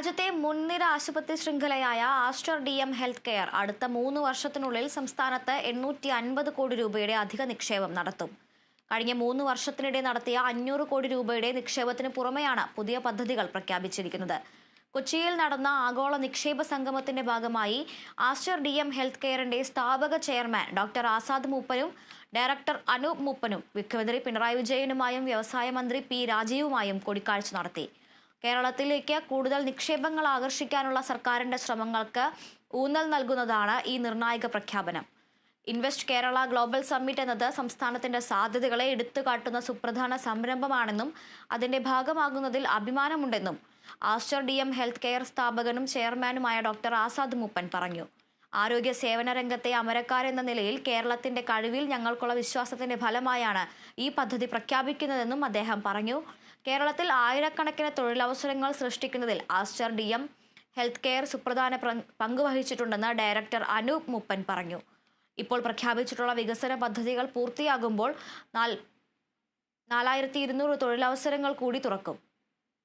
രാജ്യത്തെ മുൻനിര ആശുപത്രി ശൃംഖലയായ Aster D M health care അടുത്ത മൂന്ന് വർഷത്തിനുള്ളിൽ സംസ്ഥാനത്ത് എണ്ണൂറ്റി അൻപത് കോടി രൂപയുടെ അധിക നിക്ഷേപം നടത്തും. കഴിഞ്ഞ മൂന്ന് വർഷത്തിനിടെ നടത്തിയ അഞ്ഞൂറ് കോടി രൂപയുടെ നിക്ഷേപത്തിന് പുറമെയാണ് പുതിയ പദ്ധതികൾ പ്രഖ്യാപിച്ചിരിക്കുന്നത്. കൊച്ചിയിൽ നടന്ന ആഗോള നിക്ഷേപ സംഗമത്തിന്റെ ഭാഗമായി ആസ്റ്റർ ഡി എം ഹെൽത്ത് കെയറിന്റെ സ്ഥാപക ചെയർമാൻ ഡോക്ടർ ആസാദ് മൂപ്പനും ഡയറക്ടർ അനൂപ് മൂപ്പനും മുഖ്യമന്ത്രി പിണറായി വിജയനുമായും വ്യവസായ മന്ത്രി പി രാജീവുമായും കൂടിക്കാഴ്ച നടത്തി. കേരളത്തിലേക്ക് കൂടുതൽ നിക്ഷേപങ്ങൾ ആകർഷിക്കാനുള്ള സർക്കാരിന്റെ ശ്രമങ്ങൾക്ക് ഊന്നൽ നൽകുന്നതാണ് ഈ നിർണായക പ്രഖ്യാപനം. ഇൻവെസ്റ്റ് കേരള ഗ്ലോബൽ സമ്മിറ്റ് എന്നത് സംസ്ഥാനത്തിന്റെ സാധ്യതകളെ എടുത്തുകാട്ടുന്ന സുപ്രധാന സംരംഭമാണെന്നും അതിന്റെ ഭാഗമാകുന്നതിൽ അഭിമാനമുണ്ടെന്നും Aster D M health care സ്ഥാപകനും ചെയർമാനുമായ ഡോക്ടർ ആസാദ് മൂപ്പൻ പറഞ്ഞു. ആരോഗ്യ സേവന രംഗത്തെ അമരക്കാരെന്ന നിലയിൽ കേരളത്തിന്റെ കഴിവിൽ ഞങ്ങൾക്കുള്ള വിശ്വാസത്തിന്റെ ഫലമായാണ് ഈ പദ്ധതി പ്രഖ്യാപിക്കുന്നതെന്നും അദ്ദേഹം പറഞ്ഞു. കേരളത്തിൽ ആയിരക്കണക്കിന് തൊഴിലവസരങ്ങൾ സൃഷ്ടിക്കുന്നതിൽ Aster D M health care സുപ്രധാന പ്ര- പങ്കുവഹിച്ചിട്ടുണ്ടെന്ന് ഡയറക്ടർ അനൂപ് മുപ്പൻ പറഞ്ഞു. ഇപ്പോൾ പ്രഖ്യാപിച്ചിട്ടുള്ള വികസന പദ്ധതികൾ പൂർത്തിയാകുമ്പോൾ നാലായിരത്തി ഇരുന്നൂറ് തൊഴിലവസരങ്ങൾ കൂടി തുറക്കും.